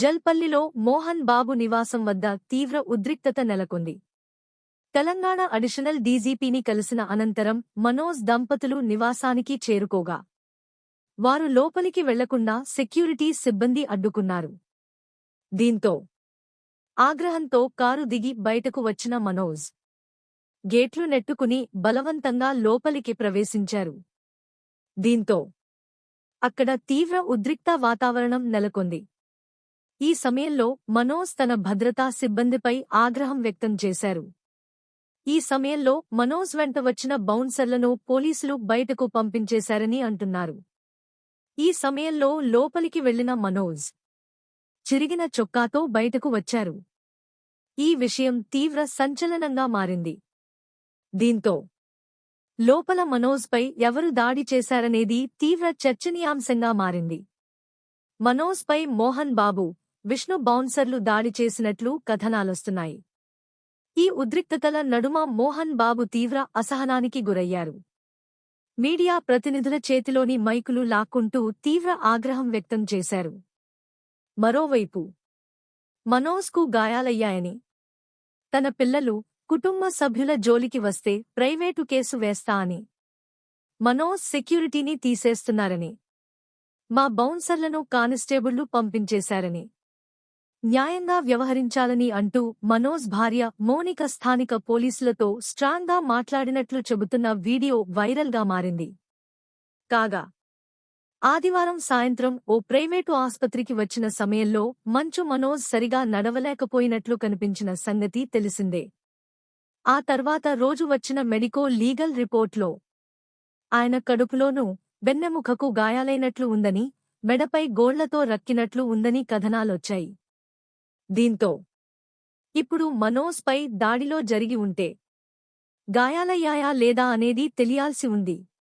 జల్పల్లిలో మోహన్ బాబు నివాసం వద్ద తీవ్ర ఉద్రిక్తత నెలకొంది. తెలంగాణ అడిషనల్ డీజీపీని కలిసిన అనంతరం మనోజ్ దంపతులు నివాసానికి చేరుకోగా. వారు లోపలికి వెళ్ళకుండా సెక్యూరిటీ సిబ్బంది అడ్డుకున్నారు. దీంతో ఆగ్రహంతో కారు దిగి బయటకు వచ్చిన మనోజ్ గేట్లు నెట్టుకుని బలవంతంగా లోపలికి ప్రవేశించారు. దీంతో అక్కడ తీవ్ర ఉద్రిక్త వాతావరణం నెలకొంది. ఈ సమయంలో మనోజ్ తన భద్రతా సిబ్బందిపై ఆగ్రహం వ్యక్తం చేశారు. ఈ సమయంలో మనోజ్ వెంట వచ్చిన బౌన్సర్లను పోలీసులు బయటకు పంపించేశారని అంటున్నారు. ఈ సమయంలో లోపలికి వెళ్ళిన మనోజ్ చిరిగిన చొక్కాతో బయటకు వచ్చారు. ఈ విషయం తీవ్ర సంచలనంగా మారింది. దీంతో లోపల మనోజ్పై ఎవరు దాడి చేశారనేది తీవ్ర చర్చనీయాంశంగా మారింది. మనోజ్పై మోహన్ బాబు విష్ణు బౌన్సర్లు దాడి చేసినట్లు కథనాలొస్తున్నాయి. ఈ ఉద్రిక్తతల నడుమ మోహన్ బాబు తీవ్ర అసహనానికి గురయ్యారు. మీడియా ప్రతినిధుల చేతిలోని మైకులు లాక్కుంటూ తీవ్ర ఆగ్రహం వ్యక్తం చేశారు. మరోవైపు మనోజ్కు గాయాలయ్యాయని తన పిల్లలు కుటుంబ సభ్యుల జోలికి వస్తే ప్రైవేటు కేసు వేస్తా అని మనోజ్ సెక్యూరిటీని తీసేస్తున్నారని మా బౌన్సర్లను కానిస్టేబుళ్ళు పంపించేశారని న్యాయంగా వ్యవహరించాలని అంటూ మనోజ్ భార్య మోనిక స్థానిక పోలీసులతో స్ట్రాంగ్గా మాట్లాడినట్లు చెబుతున్న వీడియో వైరల్గా మారింది. కాగా ఆదివారం సాయంత్రం ఓ ప్రైవేటు ఆస్పత్రికి వచ్చిన సమయంలో మంచు మనోజ్ సరిగా నడవలేకపోయినట్లు కనిపించిన సంగతి తెలిసిందే. ఆ తర్వాత రోజు వచ్చిన మెడికో లీగల్ రిపోర్ట్లో ఆయన కడుపులోనూ వెన్నెముకకు గాయాలైనట్లు ఉందని మెడపై గోళ్ళతో రక్కినట్లు ఉందని కథనాలొచ్చాయి. దీంతో. ఇప్పుడు మనోజ్ పై దాడిలో జరిగి ఉంటే. గాయాలయ్యాయా లేదా అనేది తెలియాల్సి ఉంది.